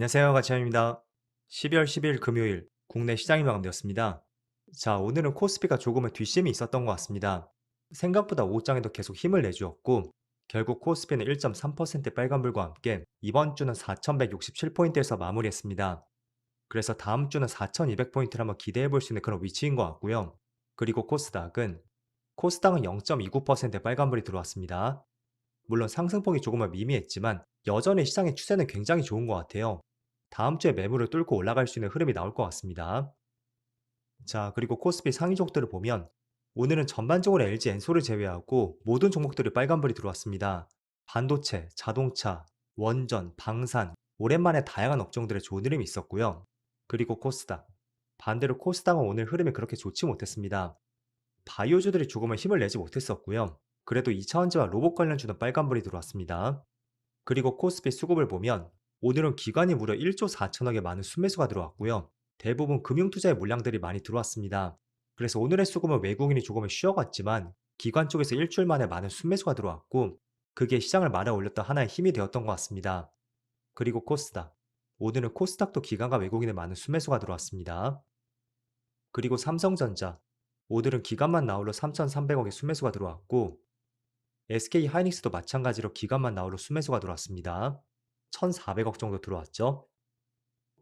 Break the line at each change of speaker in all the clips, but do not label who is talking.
안녕하세요. 가치현입니다. 12월 10일 금요일 국내 시장이 마감되었습니다. 자, 오늘은 코스피가 조금은 뒷심이 있었던 것 같습니다. 생각보다 오후장에도 계속 힘을 내주었고 결국 코스피는 1.3% 빨간불과 함께 이번 주는 4,167포인트에서 마무리했습니다. 그래서 다음 주는 4,200포인트를 한번 기대해 볼 수 있는 그런 위치인 것 같고요. 그리고 코스닥은 코스닥은 0.29% 빨간불이 들어왔습니다. 물론 상승폭이 조금은 미미했지만 여전히 시장의 추세는 굉장히 좋은 것 같아요. 다음 주에 매물을 뚫고 올라갈 수 있는 흐름이 나올 것 같습니다. 자, 그리고 코스피 상위종들을 보면 오늘은 전반적으로 LG 엔솔을 제외하고 모든 종목들이 빨간불이 들어왔습니다. 반도체, 자동차, 원전, 방산, 오랜만에 다양한 업종들의 좋은 흐름이 있었고요. 그리고 코스닥. 반대로 코스닥은 오늘 흐름이 그렇게 좋지 못했습니다. 바이오주들이 조금은 힘을 내지 못했었고요. 그래도 2차원지와 로봇 관련주는 빨간불이 들어왔습니다. 그리고 코스피 수급을 보면 오늘은 기관이 무려 1조 4천억의 많은 순매수가 들어왔고요. 대부분 금융투자의 물량들이 많이 들어왔습니다. 그래서 오늘의 수급은 외국인이 조금은 쉬어갔지만 기관 쪽에서 일주일 만에 많은 순매수가 들어왔고 그게 시장을 말아 올렸던 하나의 힘이 되었던 것 같습니다. 그리고 코스닥. 오늘은 코스닥도 기관과 외국인의 많은 순매수가 들어왔습니다. 그리고 삼성전자. 오늘은 기관만 나홀로 3,300억의 순매수가 들어왔고 SK 하이닉스도 마찬가지로 기관만 나홀로 순매수가 들어왔습니다. 1,400억 정도 들어왔죠.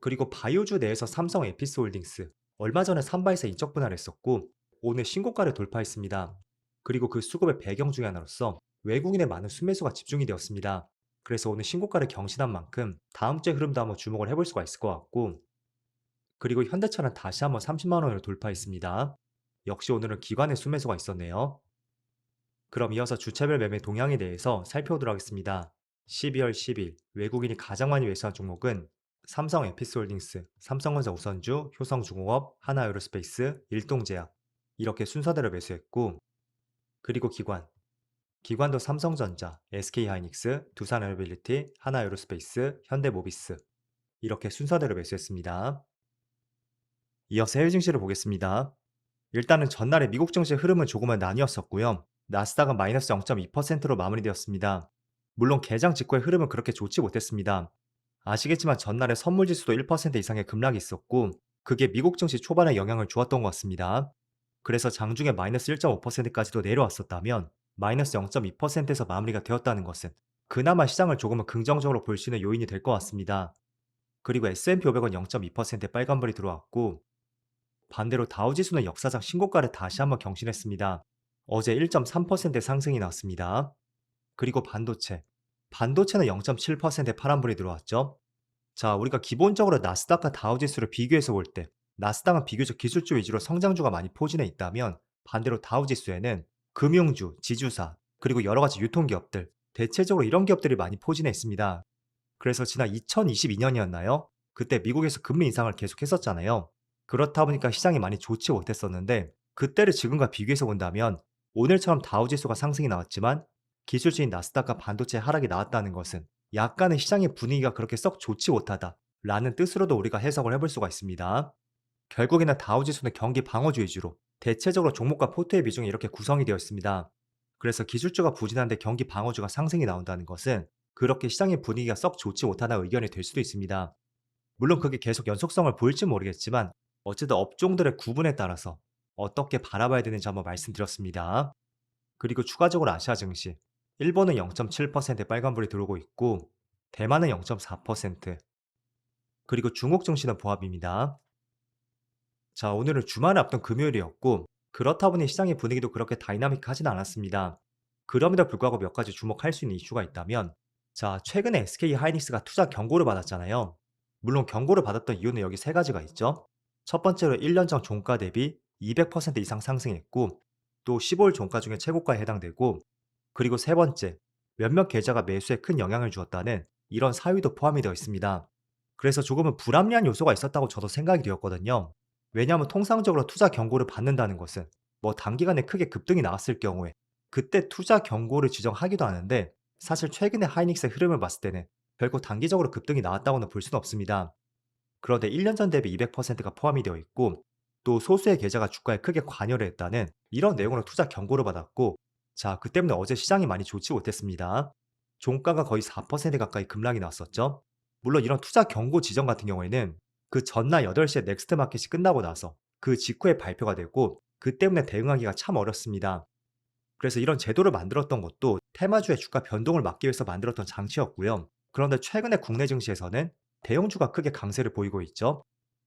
그리고 바이오주 내에서 삼성 에피스홀딩스 얼마 전에 삼바에서 인적 분할을 했었고 오늘 신고가를 돌파했습니다. 그리고 그 수급의 배경 중에 하나로서 외국인의 많은 순매수가 집중이 되었습니다. 그래서 오늘 신고가를 경신한 만큼 다음 주의 흐름도 한번 주목을 해볼 수가 있을 것 같고 그리고 현대차는 다시 한번 30만 원을 돌파했습니다. 역시 오늘은 기관의 순매수가 있었네요. 그럼 이어서 주차별 매매 동향에 대해서 살펴보도록 하겠습니다. 12월 10일 외국인이 가장 많이 매수한 종목은 삼성 에피스홀딩스, 삼성전자 우선주, 효성중공업, 하나에어로스페이스, 일동제약 이렇게 순서대로 매수했고 그리고 기관 기관도 삼성전자, SK하이닉스, 두산에어빌리티, 하나에어로스페이스, 현대모비스 이렇게 순서대로 매수했습니다. 이어서 해외 증시를 보겠습니다. 일단은 전날의 미국 증시 흐름은 조금은 나뉘었었고요. 나스닥은 마이너스 0.2%로 마무리되었습니다. 물론 개장 직후의 흐름은 그렇게 좋지 못했습니다. 아시겠지만 전날에 선물 지수도 1% 이상의 급락이 있었고 그게 미국 증시 초반에 영향을 주었던 것 같습니다. 그래서 장중에 마이너스 1.5%까지도 내려왔었다면 마이너스 0.2%에서 마무리가 되었다는 것은 그나마 시장을 조금은 긍정적으로 볼 수 있는 요인이 될 것 같습니다. 그리고 S&P 500은 0.2%의 빨간불이 들어왔고 반대로 다우지수는 역사상 신고가를 다시 한번 경신했습니다. 어제 1.3%의 상승이 나왔습니다. 그리고 반도체. 반도체는 0.7%의 파란불이 들어왔죠. 자, 우리가 기본적으로 나스닥과 다우지수를 비교해서 볼 때 나스닥은 비교적 기술주 위주로 성장주가 많이 포진해 있다면 반대로 다우지수에는 금융주, 지주사, 그리고 여러 가지 유통기업들, 대체적으로 이런 기업들이 많이 포진해 있습니다. 그래서 지난 2022년이었나요? 그때 미국에서 금리 인상을 계속 했었잖아요. 그렇다 보니까 시장이 많이 좋지 못했었는데 그때를 지금과 비교해서 본다면 오늘처럼 다우지수가 상승이 나왔지만 기술주인 나스닥과 반도체 하락이 나왔다는 것은 약간의 시장의 분위기가 그렇게 썩 좋지 못하다 라는 뜻으로도 우리가 해석을 해볼 수가 있습니다. 결국에는 다우지수는 경기 방어주 위주로 대체적으로 종목과 포트의 비중이 이렇게 구성이 되어 있습니다. 그래서 기술주가 부진한데 경기 방어주가 상승이 나온다는 것은 그렇게 시장의 분위기가 썩 좋지 못하다는 의견이 될 수도 있습니다. 물론 그게 계속 연속성을 보일지 모르겠지만 어쨌든 업종들의 구분에 따라서 어떻게 바라봐야 되는지 한번 말씀드렸습니다. 그리고 추가적으로 아시아 증시. 일본은 0.7%의 빨간불이 들어오고 있고 대만은 0.4% 그리고 중국 증시는 보합입니다. 자, 오늘은 주말을 앞둔 금요일이었고 그렇다 보니 시장의 분위기도 그렇게 다이나믹하진 않았습니다. 그럼에도 불구하고 몇 가지 주목할 수 있는 이슈가 있다면 자, 최근에 SK 하이닉스가 투자 경고를 받았잖아요. 물론 경고를 받았던 이유는 여기 세 가지가 있죠. 첫 번째로 1년 전 종가 대비 200% 이상 상승했고 또 15일 종가 중에 최고가에 해당되고 그리고 세 번째, 몇몇 계좌가 매수에 큰 영향을 주었다는 이런 사유도 포함이 되어 있습니다. 그래서 조금은 불합리한 요소가 있었다고 저도 생각이 되었거든요. 왜냐하면 통상적으로 투자 경고를 받는다는 것은 뭐 단기간에 크게 급등이 나왔을 경우에 그때 투자 경고를 지정하기도 하는데 사실 최근에 하이닉스의 흐름을 봤을 때는 결코 단기적으로 급등이 나왔다고는 볼 수는 없습니다. 그런데 1년 전 대비 200%가 포함이 되어 있고 또 소수의 계좌가 주가에 크게 관여를 했다는 이런 내용으로 투자 경고를 받았고 자, 그 때문에 어제 시장이 많이 좋지 못했습니다. 종가가 거의 4% 가까이 급락이 났었죠. 물론 이런 투자 경고 지점 같은 경우에는 그 전날 8시에 넥스트 마켓이 끝나고 나서 그 직후에 발표가 되고 그 때문에 대응하기가 참 어렵습니다. 그래서 이런 제도를 만들었던 것도 테마주의 주가 변동을 막기 위해서 만들었던 장치였고요. 그런데 최근에 국내 증시에서는 대형주가 크게 강세를 보이고 있죠.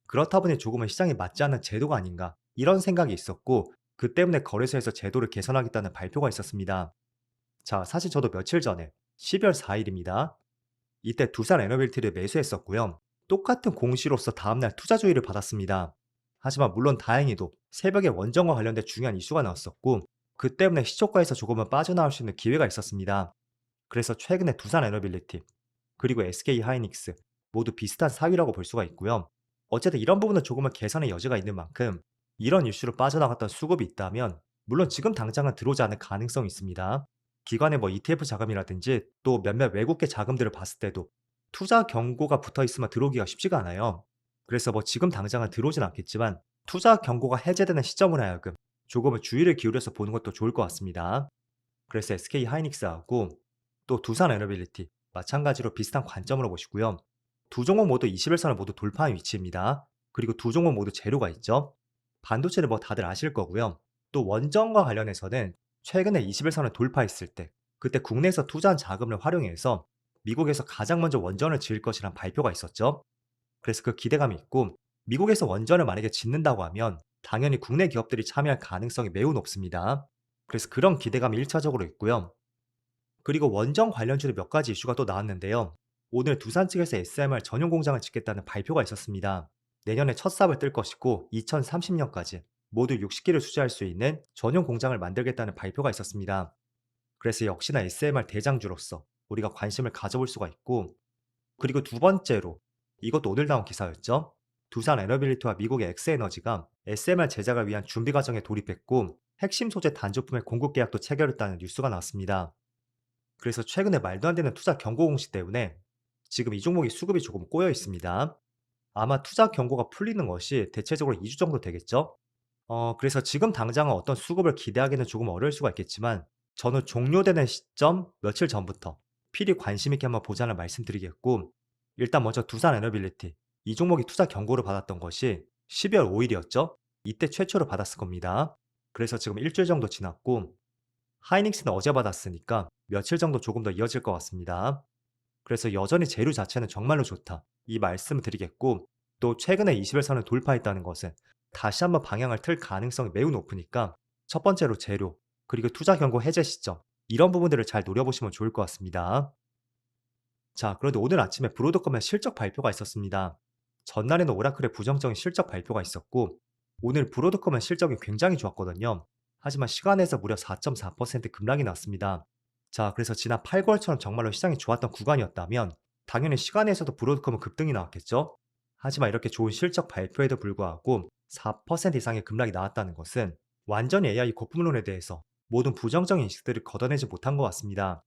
그렇다 보니 조금은 시장에 맞지 않는 제도가 아닌가 이런 생각이 있었고 그 때문에 거래소에서 제도를 개선하겠다는 발표가 있었습니다. 자, 사실 저도 며칠 전에 12월 4일입니다. 이때 두산 에너빌티를 매수했었고요. 똑같은 공시로서 다음날 투자 조의를 받았습니다. 하지만 물론 다행히도 새벽에 원전과 관련된 중요한 이슈가 나왔었고 그 때문에 시초가에서 조금은 빠져나올 수 있는 기회가 있었습니다. 그래서 최근에 두산 에너빌리티 그리고 SK 하이닉스 모두 비슷한 사유라고 볼 수가 있고요. 어쨌든 이런 부분은 조금은 개선의 여지가 있는 만큼 이런 이슈로 빠져나갔던 수급이 있다면 물론 지금 당장은 들어오지 않을 가능성이 있습니다. 기관의 뭐 ETF 자금이라든지 또 몇몇 외국계 자금들을 봤을 때도 투자 경고가 붙어 있으면 들어오기가 쉽지가 않아요. 그래서 뭐 지금 당장은 들어오진 않겠지만 투자 경고가 해제되는 시점을 하여금 조금은 주의를 기울여서 보는 것도 좋을 것 같습니다. 그래서 SK 하이닉스하고 또 두산 에너빌리티 마찬가지로 비슷한 관점으로 보시고요. 두 종목 모두 21선을 모두 돌파한 위치입니다. 그리고 두 종목 모두 재료가 있죠. 반도체는 뭐 다들 아실 거고요. 또 원전과 관련해서는 최근에 21선을 돌파했을 때 그때 국내에서 투자한 자금을 활용해서 미국에서 가장 먼저 원전을 지을 것이란 발표가 있었죠. 그래서 그 기대감이 있고 미국에서 원전을 만약에 짓는다고 하면 당연히 국내 기업들이 참여할 가능성이 매우 높습니다. 그래서 그런 기대감이 1차적으로 있고요. 그리고 원전 관련주로 몇 가지 이슈가 또 나왔는데요. 오늘 두산 측에서 SMR 전용 공장을 짓겠다는 발표가 있었습니다. 내년에 첫 삽을 뜰 것이고 2030년까지 모두 60기를 수주할 수 있는 전용 공장을 만들겠다는 발표가 있었습니다. 그래서 역시나 SMR 대장주로서 우리가 관심을 가져볼 수가 있고 그리고 두 번째로 이것도 오늘 나온 기사였죠. 두산 에너빌리티와 미국의 엑스에너지가 SMR 제작을 위한 준비 과정에 돌입했고 핵심 소재 단조품의 공급 계약도 체결했다는 뉴스가 나왔습니다. 그래서 최근에 말도 안 되는 투자 경고 공시 때문에 지금 이 종목이 수급이 조금 꼬여 있습니다. 아마 투자 경고가 풀리는 것이 대체적으로 2주 정도 되겠죠? 어, 그래서 지금 당장은 어떤 수급을 기대하기는 조금 어려울 수가 있겠지만 저는 종료되는 시점 며칠 전부터 필히 관심 있게 한번 보자는 말씀드리겠고 일단 먼저 두산 에너빌리티 이 종목이 투자 경고를 받았던 것이 12월 5일이었죠. 이때 최초로 받았을 겁니다. 그래서 지금 일주일 정도 지났고 하이닉스는 어제 받았으니까 며칠 정도 조금 더 이어질 것 같습니다. 그래서 여전히 재료 자체는 정말로 좋다. 이 말씀을 드리겠고 또 최근에 20일선을 돌파했다는 것은 다시 한번 방향을 틀 가능성이 매우 높으니까 첫 번째로 재료 그리고 투자 경고 해제 시점 이런 부분들을 잘 노려보시면 좋을 것 같습니다. 자, 그런데 오늘 아침에 브로드컴의 실적 발표가 있었습니다. 전날에는 오라클의 부정적인 실적 발표가 있었고 오늘 브로드컴의 실적이 굉장히 좋았거든요. 하지만 시간에서 무려 4.4% 급락이 났습니다. 자, 그래서 지난 8, 9월처럼 정말로 시장이 좋았던 구간이었다면 당연히 시간에서도 브로드컴은 급등이 나왔겠죠. 하지만 이렇게 좋은 실적 발표에도 불구하고 4% 이상의 급락이 나왔다는 것은 완전히 AI 거품론에 대해서 모든 부정적인 인식들을 걷어내지 못한 것 같습니다.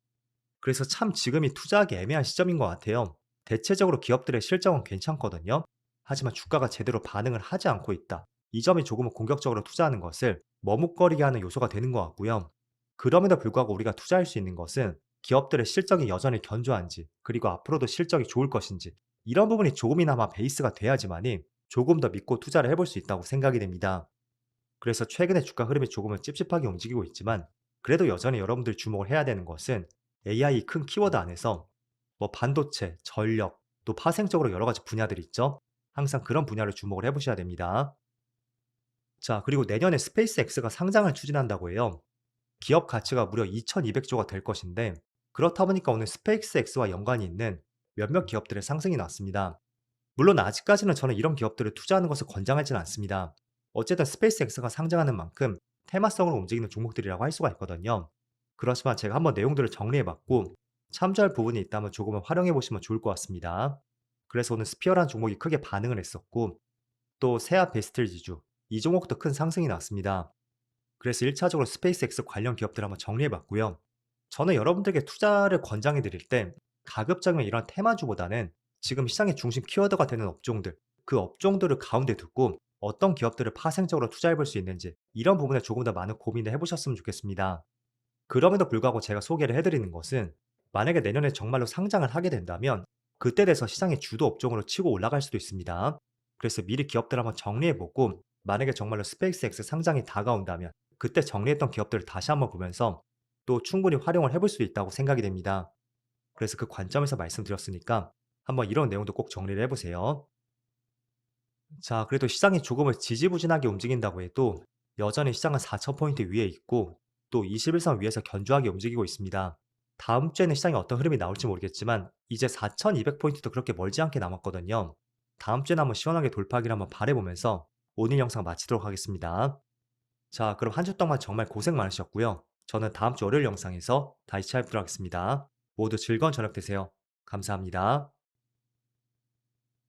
그래서 참 지금이 투자하기 애매한 시점인 것 같아요. 대체적으로 기업들의 실적은 괜찮거든요. 하지만 주가가 제대로 반응을 하지 않고 있다. 이 점이 조금은 공격적으로 투자하는 것을 머뭇거리게 하는 요소가 되는 것 같고요. 그럼에도 불구하고 우리가 투자할 수 있는 것은 기업들의 실적이 여전히 견조한지, 그리고 앞으로도 실적이 좋을 것인지, 이런 부분이 조금이나마 베이스가 돼야지만이 조금 더 믿고 투자를 해볼 수 있다고 생각이 됩니다. 그래서 최근에 주가 흐름이 조금은 찝찝하게 움직이고 있지만, 그래도 여전히 여러분들 주목을 해야 되는 것은 AI 큰 키워드 안에서 뭐 반도체, 전력, 또 파생적으로 여러 가지 분야들이 있죠. 항상 그런 분야를 주목을 해보셔야 됩니다. 자, 그리고 내년에 스페이스X가 상장을 추진한다고 해요. 기업 가치가 무려 2,200조가 될 것인데 그렇다 보니까 오늘 스페이스X와 연관이 있는 몇몇 기업들의 상승이 났습니다. 물론 아직까지는 저는 이런 기업들을 투자하는 것을 권장하지는 않습니다. 어쨌든 스페이스X가 상장하는 만큼 테마성으로 움직이는 종목들이라고 할 수가 있거든요. 그렇지만 제가 한번 내용들을 정리해봤고 참조할 부분이 있다면 조금은 활용해 보시면 좋을 것 같습니다. 그래서 오늘 스피어라는 종목이 크게 반응을 했었고 또 세아 베스틀 지주 이 종목도 큰 상승이 났습니다. 그래서 1차적으로 스페이스X 관련 기업들 한번 정리해 봤고요. 저는 여러분들에게 투자를 권장해 드릴 때 가급적이면 이런 테마주보다는 지금 시장의 중심 키워드가 되는 업종들, 그 업종들을 가운데 두고 어떤 기업들을 파생적으로 투자해 볼 수 있는지 이런 부분에 조금 더 많은 고민을 해보셨으면 좋겠습니다. 그럼에도 불구하고 제가 소개를 해드리는 것은 만약에 내년에 정말로 상장을 하게 된다면 그때 돼서 시장의 주도 업종으로 치고 올라갈 수도 있습니다. 그래서 미리 기업들 한번 정리해보고 만약에 정말로 스페이스X 상장이 다가온다면 그때 정리했던 기업들을 다시 한번 보면서 또 충분히 활용을 해볼 수 있다고 생각이 됩니다. 그래서 그 관점에서 말씀드렸으니까 한번 이런 내용도 꼭 정리를 해보세요. 자, 그래도 시장이 조금은 지지부진하게 움직인다고 해도 여전히 시장은 4,000포인트 위에 있고 또 21선 위에서 견조하게 움직이고 있습니다. 다음 주에는 시장에 어떤 흐름이 나올지 모르겠지만 이제 4,200포인트도 그렇게 멀지 않게 남았거든요. 다음 주에는 한번 시원하게 돌파하기를 한번 바라보면서 오늘 영상 마치도록 하겠습니다. 자, 그럼 한 주 동안 정말 고생 많으셨고요. 저는 다음 주 월요일 영상에서 다시 찾아뵙도록 하겠습니다. 모두 즐거운 저녁 되세요. 감사합니다.